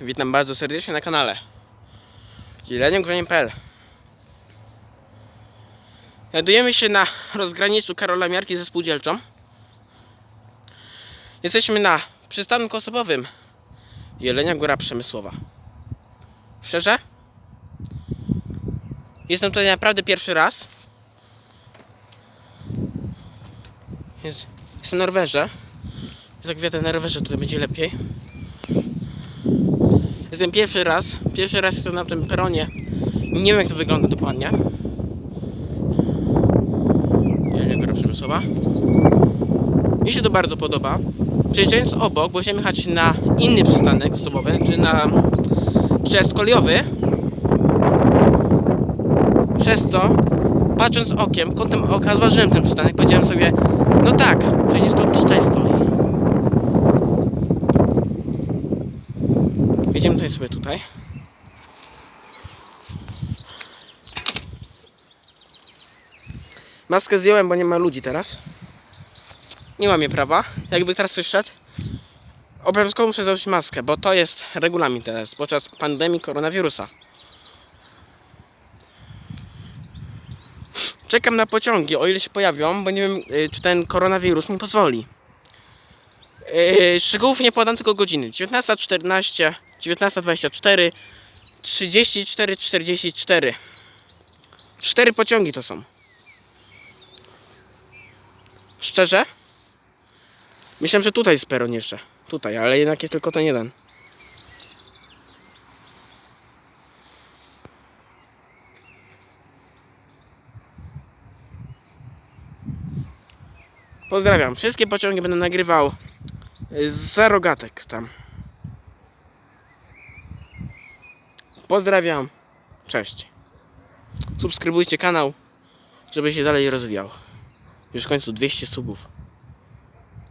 Witam bardzo serdecznie na kanale. Jeleniogrzaniem.pl Znajdujemy się na rozgraniczu Karola Miarki ze Spółdzielczą. Jesteśmy na przystanku osobowym Jelenia Góra Przemysłowa. Szczerze? Jestem tutaj naprawdę pierwszy raz. Jest, Jestem na rowerze. Jak wiadę na rowerze tutaj będzie lepiej Jestem pierwszy raz. Pierwszy raz jestem na tym peronie. Nie wiem jak to wygląda dokładnie. Jedzie góra przemysłowa. Mi się to bardzo podoba. Przejeżdżając obok, bo chciałem jechać na inny przystanek osobowy, czy na przejazd kolejowy. Przez to, patrząc okiem, kątem oka, zważyłem ten przystanek. Powiedziałem sobie, no tak, przecież to tutaj stoi. Tutaj sobie tutaj. Maskę zdjąłem, bo nie ma ludzi teraz. Nie mam jej prawa. Jakby teraz coś szedł, obowiązkowo muszę założyć maskę, bo to jest regulamin teraz podczas pandemii koronawirusa. Czekam na pociągi, o ile się pojawią, bo nie wiem, y, czy ten koronawirus mi pozwoli. Yy, szczegółów nie podam, tylko godziny. 19.14, 19.24, 34, 44. Cztery pociągi to są. Szczerze? Myślałem, że tutaj jest peron jeszcze. Tutaj, ale jednak jest tylko ten jeden. Pozdrawiam. Wszystkie pociągi będę nagrywał z rogatek tam. Pozdrawiam. Cześć. Subskrybujcie kanał, żeby się dalej rozwijał. Już w końcu 200 subów.